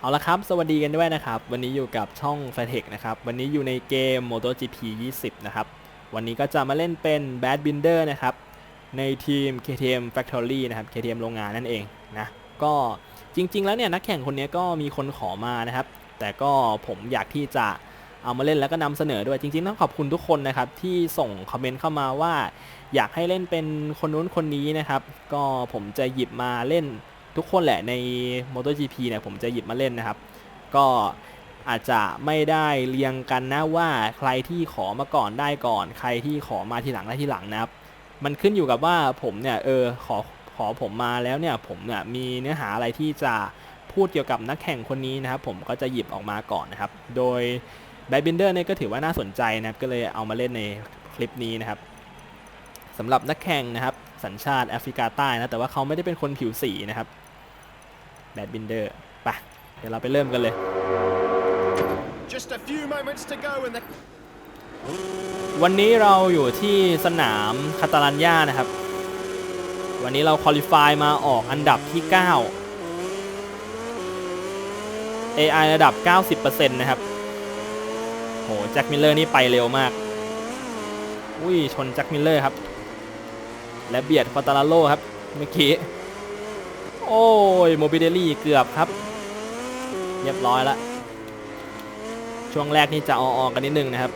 เอาละครับสวัสดีกันด้วยนะครับ วันนี้อยู่กับช่อง f a t e c นะครับ วันนี้อยู่ในเกม MotoGP 20 นะครับ วันนี้ก็จะมาเล่นเป็น Bad Binder นะครับ ในทีม KTM Factory นะครับ KTM โรงงานนั่นเองนะ ก็จริง ๆ แล้วเนี่ยนักแข่งคนนี้ก็มีคนขอมานะครับ แต่ก็ผมอยากที่จะเอามาเล่นแล้วก็นำเสนอด้วยจริง ๆ ต้องขอบคุณทุกคนนะครับ ที่ส่งคอมเมนต์เข้ามาว่า อยากให้เล่นเป็นคนนู้นคนนี้นะครับ ก็ผมจะหยิบมาเล่น ทุกคนแหละใน MotoGP เนี่ยผมจะหยิบมาเล่นนะครับ ก็อาจจะไม่ได้เรียงกันนะว่าใครที่ขอมาก่อนได้ก่อน ใครที่ขอมาทีหลังได้ทีหลังนะครับ มันขึ้นอยู่กับว่าผมเนี่ยเออขอขอผมมาแล้วเนี่ยผมเนี่ยมีเนื้อหาอะไรที่จะพูดเกี่ยวกับนักแข่งคนนี้นะครับ ผมก็จะหยิบออกมาก่อนนะครับ โดยแบดบินเดอร์เนี่ยก็ถือว่าน่าสนใจนะครับก็เลยเอามาเล่นในคลิปนี้นะครับสำหรับนักแข่งนะครับ สัญชาติแอฟริกาใต้นะแต่ว่าเขาไม่ได้เป็นคนผิวสีนะครับ แบดบินเดอร์ไปเดี๋ยวเราไปเริ่มกันเลย Just a few moments to go and the วันนี้เราอยู่ที่สนามคาตาลันญานะครับ วันนี้เราคอลิฟายมาออกอันดับที่ 9 AI ระดับ 90%นะครับโหแจ็คมิลเลอร์นี่ไปเร็วมาก อุ้ยชนแจ็คมิลเลอร์ครับ และเบียดคอตาลาโลครับ เมื่อกี้ โอ้ยโมบิเดลี่เกือบครับ เรียบร้อยแล้วช่วงแรกนี่จะออๆกันนิดนึงนะครับ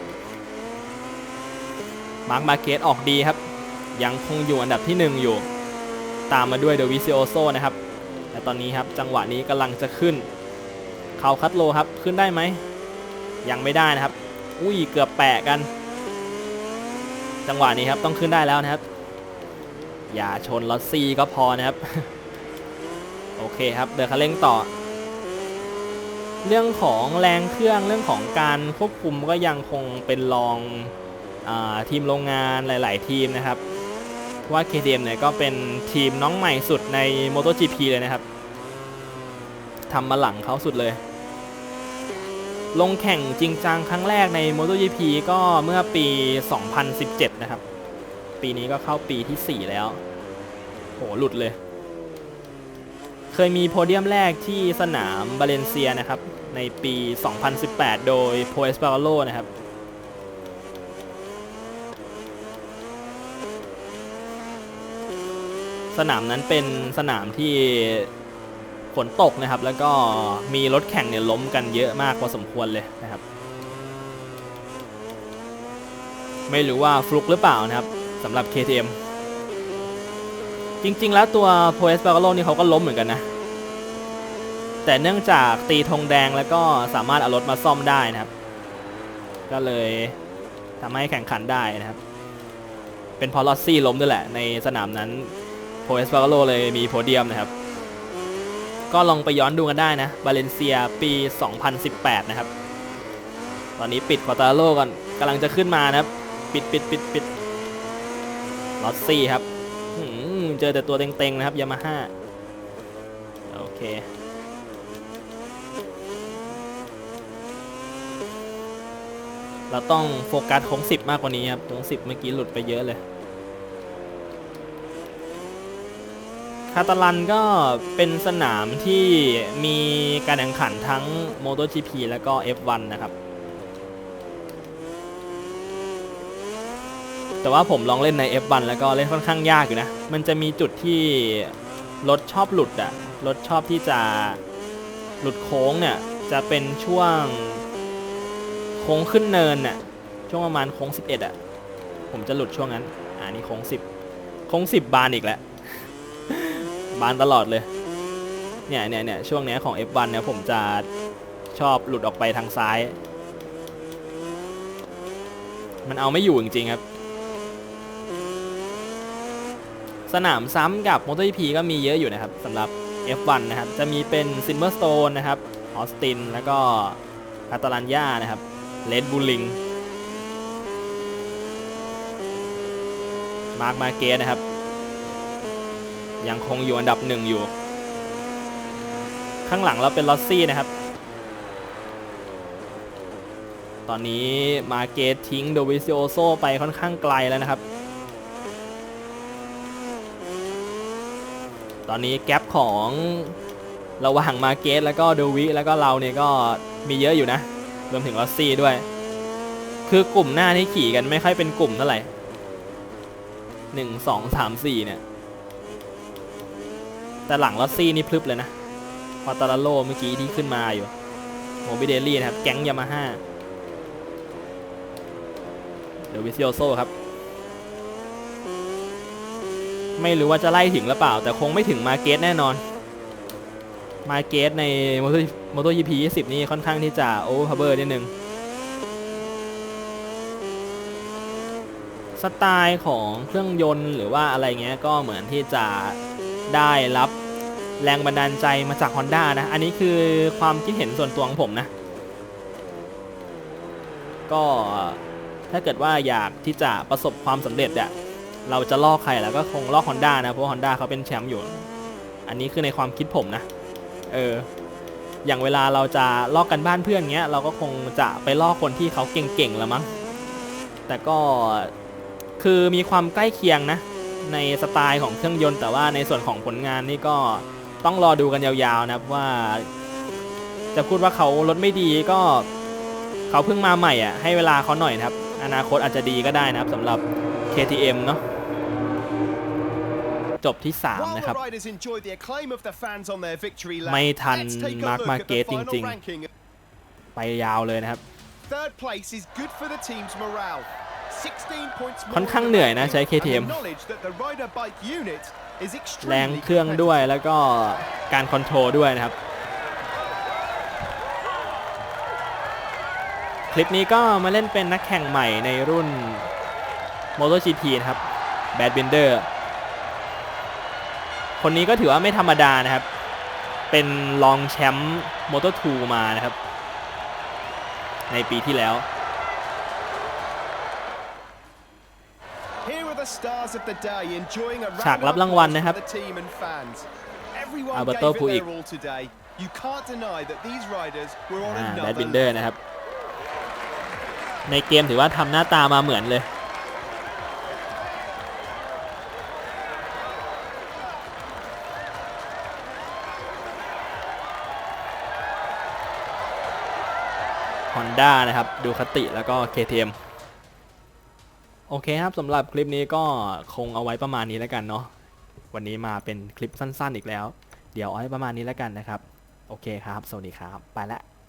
มาร์คมาเกตออกดีครับ ยังคงอยู่อันดับที่ 1 อยู่ ตามมาด้วยเดวิซิโอโซนะครับและตอนนี้ครับจังหวะนี้กำลังจะขึ้น เขาคัตโลครับขึ้นได้ไหม ยังไม่ได้นะครับ อุ้ยเกือบแปะกัน จังหวะนี้ครับต้องขึ้นได้แล้วนะครับ อย่าชนลอตซี่ก็พอนะครับ โอเคครับเดินคันเร่งต่อ เรื่องของแรงเครื่องเรื่องของการควบคุมก็ยังคงเป็นรองอทีมโรงงานหลาย ๆ ทีมนะครับว่า KTM เนี่ยก็เป็นทีมน้องใหม่สุดใน MotoGP เลยนะครับทำมาหลังเขาสุดเลย ลงแข่งจริงจังครั้งแรกใน MotoGP ก็เมื่อปี 2017 นะครับ ปีนี้ก็เข้าปีที่ 4 แล้วโหหลุดเลย ยมีโพเดียมแรกที่สนามบาเลนเซียนะครับ ในปี 2018 โดยโพเอสปาโลนะครับสนามนั้นเป็นสนามที่ฝนตกนะครับ แล้วก็มีรถแข่งเนี่ยล้มกันเยอะมากพอสมควรเลยนะครับ ไม่รู้ว่าฟลุกหรือเปล่านะครับสำหรับ KTM จริง ๆ แล้วตัว p o e s p a r o นี่เขาก็ล้มเหมือนกันนะ แต่เนื่องจากตีธงแดงแล้วก็สามารถเอารถมาซ่อมได้นะครับ ก็เลยทำให้แข่งขันได้นะครับ เป็นเพอลอสซี่ล้มด้วยแหละ ในสนามนั้นโพเอสปาโลเลยมีโพเดียมนะครับ ก็ลองไปย้อนดูกันได้นะบาเลนเซียปี 2018 นะครับ ตอนนี้ปิดควอตาโลก่อนกำลังจะขึ้นมานะครับ ปิดปิดปิดปิดลอสซี่ครับเจอแต่ตัวเต็งๆนะครับยามาฮ่าโอเค เราต้องโฟกัสโค้งสิบมากกว่านี้ครับโค้งสิบเมื่อกี้หลุดไปเยอะเลย คาตาลันก็เป็นสนามที่มีการแข่งขันทั้ง MotoGP แล้วก็ F1 นะครับ แต่ว่าผมลองเล่นใน F1 แล้วก็เล่นค่อนข้างยากอยู่นะ มันจะมีจุดที่รถชอบหลุดอะรถชอบที่จะหลุดโค้งเนี่ย จะเป็นช่วง โค้งขึ้นเนินน่ะช่วงประมาณโค้ง11อะผมจะหลุดช่วงนั้นอ่านี่โค้ง10โค้ง10 บานอีกแล้วบานตลอดเลยเนี่ยเนี่ยเนี่ยช่วงนี้ของ F1 เนี่ยผมจะชอบหลุดออกไปทางซ้าย มันเอาไม่อยู่จริงๆครับ สนามซ้ำกับ MotoGP ก็มีเยอะอยู่นะครับสำหรับ F1 นะครับ จะมีเป็น Silverstone นะครับออสตินแล้วก็คาตาลันญานะครับ เลดบูลิง มาร์คมาเกสนะครับ ยังคงอยู่อันดับหนึ่งอยู่ ข้างหลังเราเป็นลอสซี่นะครับ ตอนนี้มาเกตทิ้งโดวิซิโอโซไปค่อนข้างไกลแล้วนะครับ ตอนนี้แกลบของระหว่างมาเกสแล้วก็โดวิแล้วก็เราเนี่ยก็มีเยอะอยู่นะ รวมถึงลอสซี่ด้วย คือกลุ่มหน้าที่ขี่กันไม่ค่อยเป็นกลุ่มเท่าไหร่หนึ่งสองสามสี่เนี่ย แต่หลังลอสซี่นี่พลึบเลยนะพอตาลโลเมื่อกี้ที่ขึ้นมาอยู่โมบิเดลี่นะครับ แก๊งยามาฮ่าเดี๋ยววิซิโอโซครับ ไม่รู้ว่าจะไล่ถึงหรือเปล่า แต่คงไม่ถึงมาเกสแน่นอน มาเกสในมอเตอร์มอเตอร์ยีพียี่สิบนี่ค่อนข้างที่จะโอเวอร์พาวเวอร์นิดนึงสไตล์ของเครื่องยนต์หรือว่าอะไรเงี้ยก็เหมือนที่จะได้รับแรงบันดาลใจมาจาก Honda นะ อันนี้คือความคิดเห็นส่วนตัวของผมนะ ก็ถ้าเกิดว่าอยากที่จะประสบความสำเร็จอะเราจะลอกใครแล้วก็คงลอก Honda นะ เพราะ Honda เขาเป็นแชมป์อยู่ อันนี้คือในความคิดผมนะ เออ อย่างเวลาเราจะลอกกันบ้านเพื่อนเงี้ย เราก็คงจะไปลอกคนที่เขาเก่งๆแล้วมั้ง แต่ก็คือมีความใกล้เคียงนะ ในสไตล์ของเครื่องยนต์ แต่ว่าในส่วนของผลงานนี่ก็ต้องรอดูกันยาวๆนะว่า จะพูดว่าเขารถไม่ดีก็ เขาเพิ่งมาใหม่อะให้เวลาเขาหน่อยนะครับ อนาคตอาจจะดีก็ได้นะครับสำหรับ KTM เนาะ จบที่3 While นะครับ the riders enjoy the acclaim of the fans on their victory lap, ไม่ทัน let's take a Marc look at the Marquez final จริงๆ ranking. ไปยาวเลยนะครับ Third place is good for the team's morale. 16 points more ค่อนข้าง in the เหนื่อยนะ ranking, ใช้ and the KTM knowledge that the rider bike unit is แรง extremely เครื่องด้วย competitive. แล้วก็การคอนโทรลด้วยนะครับ คลิปนี้ก็มาเล่นเป็นนักแข่งใหม่ในรุ่น MotoGP นะครับ Bad Binder คนนี้ก็ถือว่าไม่ธรรมดานะครับ เป็นรองแชมป์ Moto2 มานะครับ ในปีที่แล้ว Here are the stars of the day enjoying a ฉาก round รับ of รางวัล applause นะครับ for the team and fans. Everyone Alberto gave it Puig their all today. You can't deny that these riders were on อ่า Bad another Binder level. นะครับ ในเกมถือว่าทำหน้าตามาเหมือนเลย Honda นะครับดูคติแล้วก็ KTM โอเคครับสำหรับคลิปนี้ก็คงเอาไว้ประมาณนี้แล้วกันเนาะวันนี้มาเป็นคลิปสั้นๆอีกแล้ว เดี๋ยวเอาไว้ประมาณนี้แล้วกันนะครับ โอเคครับ สวัสดีครับ ไปละ